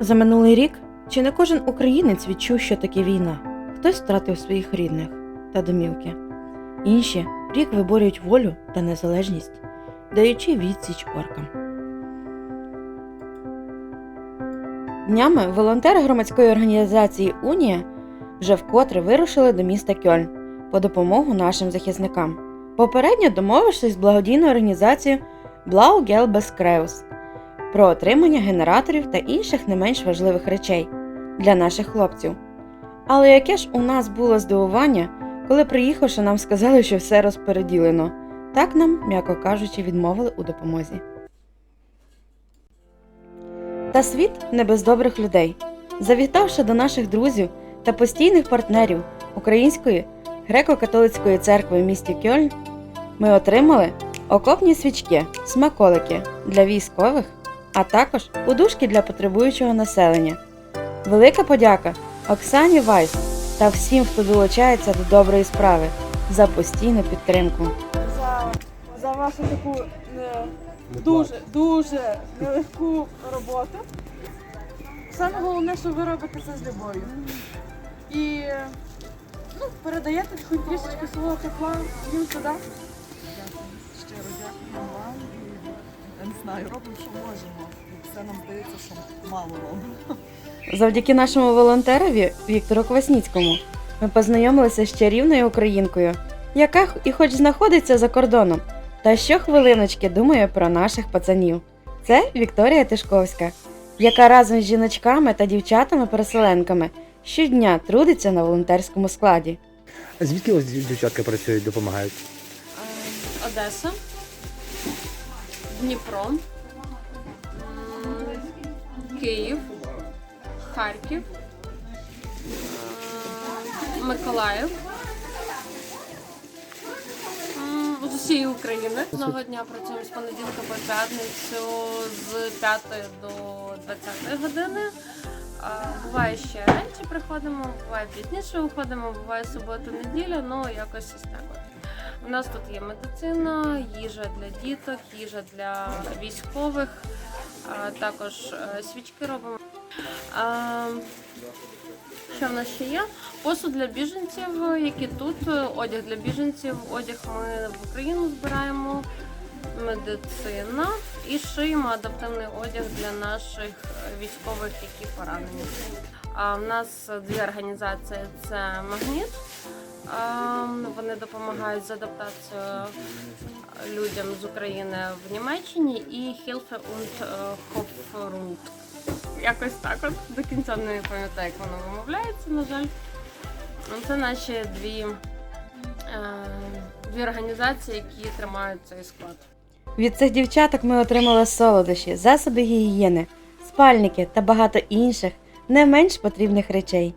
За минулий рік чи не кожен українець відчув, що таке війна? Хтось втратив своїх рідних та домівки. Інші рік виборюють волю та незалежність, даючи відсіч оркам. Днями волонтери громадської організації Унія вже вкотре вирушили до міста Кьольн по допомогу нашим захисникам. Попередньо домовившись з благодійною організацією Blau Gelbes Kreuz про отримання генераторів та інших не менш важливих речей для наших хлопців. Але яке ж у нас було здивування, коли приїхавши, нам сказали, що все розпереділено. Так нам, м'яко кажучи, відмовили у допомозі. Та світ не без добрих людей. Завітавши до наших друзів та постійних партнерів Української греко-католицької церкви в місті Кьольн, ми отримали окопні свічки, смаколики для військових, а також подушки для потребуючого населення. Велика подяка Оксані Вайс та всім, хто долучається до доброї справи за постійну підтримку. за, за вашу таку не, дуже, дуже нелегку роботу. Саме головне, що ви робите це з любов'ю. І ну, передаєте трішечки свого тепла їм сюди. Знаю, робимо, що можемо. І все нам здається, що мало робимо. Завдяки нашому волонтерові Віктору Квасніцькому ми познайомилися з чарівною українкою, яка і хоч знаходиться за кордоном, та щохвилиночки думає про наших пацанів. Це Вікторія Тишковська, яка разом з жіночками та дівчатами-переселенками щодня трудиться на волонтерському складі. А Звідки ось дівчатка працюють, допомагають? Одеса, Дніпро, Київ, Харків, Миколаїв. З усієї України. Кожного дня працюємо з понеділка по п'ятницю з 5 до 20 години. Буває ще раніше приходимо, буває пізніше виходимо, буває суботу, неділя, ну якось ось так. У нас тут є медицина, їжа для діток, їжа для військових, також е, свічки робимо. Що в нас ще є? Посуд для біженців, які тут, е, одяг для біженців, одяг ми в Україну збираємо, медицина і шиємо адаптивний одяг для наших військових, які поранені. А в нас дві організації: це магніт. А, Вони допомагають з адаптацією людям з України в Німеччині і Hilfe und е, Hofrund. Якось так от до кінця не пам'ятаю, як воно вимовляється, на жаль. Ну, Це наші дві, е, дві організації, які тримають цей склад. Від цих дівчаток ми отримали солодощі, засоби гігієни, спальники та багато інших не менш потрібних речей.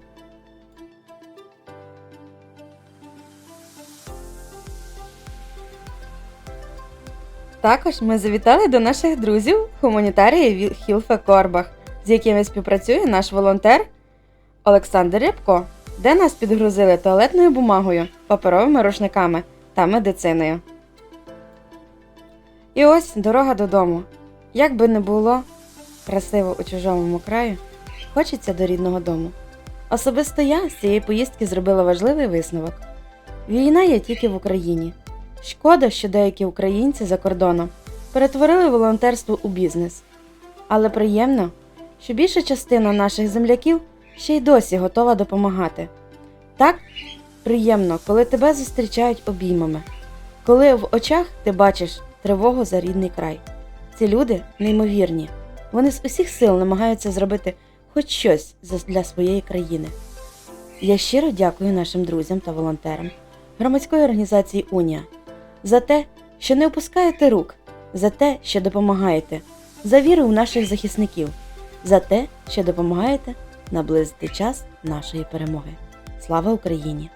Також ми завітали до наших друзів гуманітарії Хілфе Корбах, з якими співпрацює наш волонтер Олександр Рябко, де нас підгрузили туалетною бумагою, паперовими рушниками та медициною. І ось дорога додому. Як би не було красиво у чужому краю, хочеться до рідного дому. Особисто я з цієї поїздки зробила важливий висновок: війна є тільки в Україні. Шкода, що деякі українці за кордоном перетворили волонтерство у бізнес. Але приємно, що більша частина наших земляків ще й досі готова допомагати. Так приємно, коли тебе зустрічають обіймами, коли в очах ти бачиш тривогу за рідний край. Ці люди неймовірні. Вони з усіх сил намагаються зробити хоч щось для своєї країни. Я щиро дякую нашим друзям та волонтерам громадської організації Унія за те, що не опускаєте рук, за те, що допомагаєте, за віру в наших захисників, за те, що допомагаєте наблизити час нашої перемоги. Слава Україні!